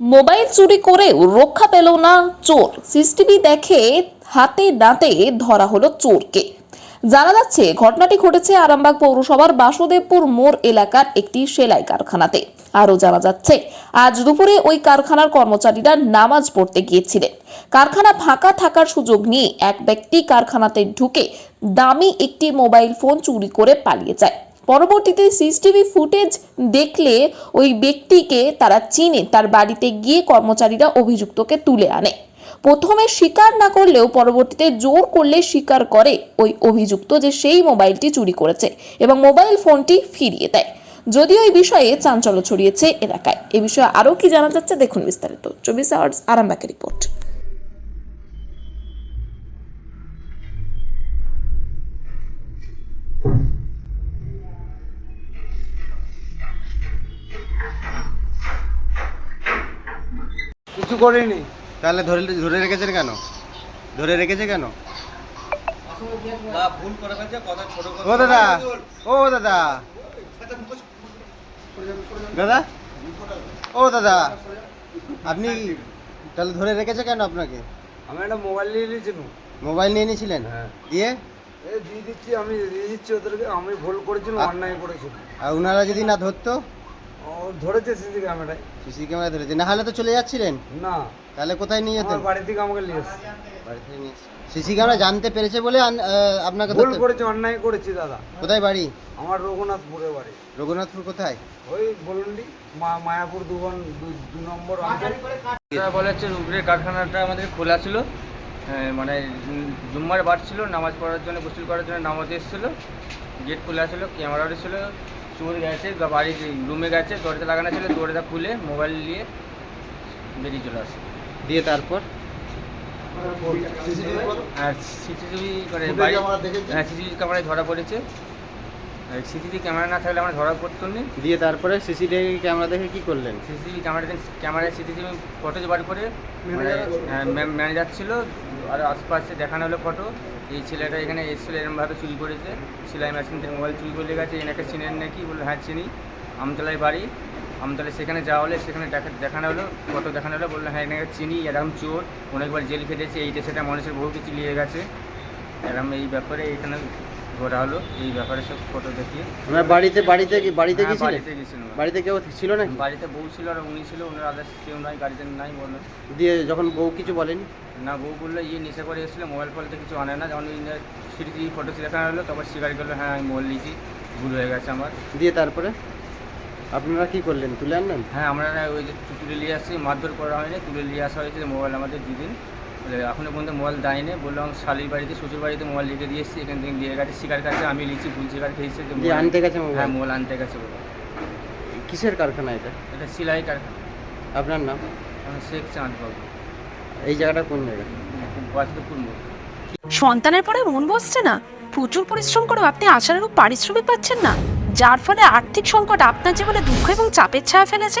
Mobile চুরি করেও রক্ষা পেল না চোর। সিসিটিভি দেখে হাতে দাঁতে ধরা হলো চোরকে। জানা যাচ্ছে, ঘটনাটি ঘটেছে আরামবাগ পৌরসভার বাসুদেবপুর মোড় এলাকার একটি সেলাই কারখানাতে। আরও জানা যাচ্ছে, আজ দুপুরে ওই কারখানার কর্মচারীরা নামাজ পড়তে গিয়েছিলেন। কারখানা ফাঁকা থাকার সুযোগ নিয়ে এক ব্যক্তি কারখানাতে ঢুকে দামি একটি মোবাইল ফোন চুরি করে পালিয়ে যায়। পরবর্তীতে সিসিটিভি ফুটেজ দেখলে ওই ব্যক্তিকে তারা চিনে, তার বাড়িতে গিয়ে কর্মচারীরা অভিযুক্তকে তুলে আনে। প্রথমে স্বীকার না করলেও পরবর্তীতে জোর করলে স্বীকার করে ওই অভিযুক্ত যে সেই মোবাইলটি চুরি করেছে এবং মোবাইল ফোনটি ফিরিয়ে দেয়। যদিও এই বিষয়ে চাঞ্চল্য ছড়িয়েছে এলাকায়। এ বিষয়ে আরও কি জানা যাচ্ছে, দেখুন বিস্তারিত। চব্বিশ আওয়ার্স আরামবাগের রিপোর্ট। কিছু করিনি। তাহলে ধরে ধরে রেখেছেন কেন? ধরে রেখেছে কেন? ও দাদা ও দাদা। দাদা? ও দাদা আপনি তাহলে ধরে রেখেছে কেন আপনাকে? আমি একটা মোবাইল নিয়ে নিয়েছিল মোবাইল নিয়ে নিয়েছিলেন? হ্যাঁ। দিয়ে? দিয়ে দিচ্ছি আমি দিয়ে দিচ্ছি ওদেরকে আমি ভুল করেছিলাম অন্যায় করেছিলাম। আর ওনারা যদি না ধরতো? ধরেছে সিসি ক্যামেরায়। সিসি ক্যামেরা ধরেছে। না হলে তো চলে যাচ্ছিলেন? না। তাহলে কোথায় নিয়ে যেতেন? বাড়ি থেকে আমাকে নিয়ে এসছে। সিসি ক্যামেরা জানতে পেরেছে বলে আপনাকে ভুল করেছি অন্যায় করেছি দাদা। কোথায় বাড়ি? আমার রঘুনাথপুরে বাড়ি। রঘুনাথপুর কোথায়? ওই বলুন দি মা- মায়াপুর দুবন দু- দু নম্বর বলে হচ্ছে রুবরের কারখানাটা আমাদের খোলা ছিল। মানে জুম্মার বার ছিল নামাজ পড়ার জন্য গোসল করার জন্য নামাজ এসেছিল। গেট খোলা ছিল ক্যামেরা ছিল চোর গেছে বা বাড়ির রুমে গেছে দরজা লাগানো ছিল দরজা খুলে মোবাইল নিয়ে বেরিয়ে চলে আসে। দিয়ে তারপর? আর সিসিটিভি মানে বাড়ি হ্যাঁ সিসিটিভি ক্যামেরায় ধরা পড়েছে। সিসিটিভি ক্যামেরা না থাকলে আমরা ধরা পড়তো নি। দিয়ে তারপরে সিসিটিভি ক্যামেরা দেখে কি করলেন? সিসিটিভি ক্যামেরা ক্যামেরায় সিসিটিভি ফটোজ বার করে মানে ম্যানেজার ছিল আর আশপাশে দেখানো হলো ফটো এই ছেলেটা এখানে এসেছিল এরকমভাবে চুরি করেছে। সেলাই মেশিন থেকে মোবাইল চুরি করে গেছে এনাকে চিনেন নাকি বলল হ্যাঁ চিনি। আমতলায় বাড়ি। আমতলায় সেখানে যাওয়া হলে সেখানে দেখা দেখানো হলো ফটো দেখানো হলো। বলল হ্যাঁ এনাকে চিনি এরকম চোর। অনেকবার জেল খেটেছে এইটা সেটা মানুষের বহু কিছু নিয়ে গেছে। এরকম এই ব্যাপারে এখানে ঘোরা হলো এই ব্যাপারে সব ফটো দেখিয়ে। আপনার বাড়িতে বাড়িতে কি বাড়িতে হ্যাঁ, গেছিলেন বাড়িতে গেছিলাম। বাড়িতে কেউ ছিল নাকি? বাড়িতে বউ ছিল আর উনি ছিল ওনার আদার্স কেউ নাই গাড়িতে নাই বলল। দিয়ে যখন বউ কিছু বলেনি? না বউ বলল ইয়ে নেশা করে এসেছিল মোবাইল ফোন কিছু আনে না যখন সিটি ফটো দেখানো হলো তখন স্বীকার করল হ্যাঁ আমি মোবাইল নিয়েছি ভুল হয়ে গেছে আমার। দিয়ে তারপরে? আপনারা কি করলেন? তুলে আনলেন? হ্যাঁ আমরা না ওই যে তুলে নিয়ে আসছি মারধর করা হয়নি তুলে নিয়ে আসা হয়েছে মোবাইল আমাদের দুদিন বলে এখনও পর্যন্ত মোবাইল দেয়নি। বললাম শালির বাড়িতে শ্বশুর বাড়িতে মোবাইল লিখে দিয়ে এসেছি। এখান থেকে দিয়ে গেছে শিকার কাছে আমি লিখছি ভুল শিকার খেয়েছে যে আনতে গেছে হ্যাঁ মোবাইল আনতে গেছে বলে। কিসের কারখানা এটা? এটা সিলাই কারখানা। আপনার নাম? আমি শেখ চাঁদ বাবু। এই জায়গাটা কোন জায়গা? মোড়। সন্তানের পরে মন বসছে না। প্রচুর পরিশ্রম করেও আপনি আশানুরূপ পারিশ্রমিক পাচ্ছেন না। যার ফলে আর্থিক সংকট আপনার জীবনে দুঃখ এবং চাপের ছায়া ফেলেছে।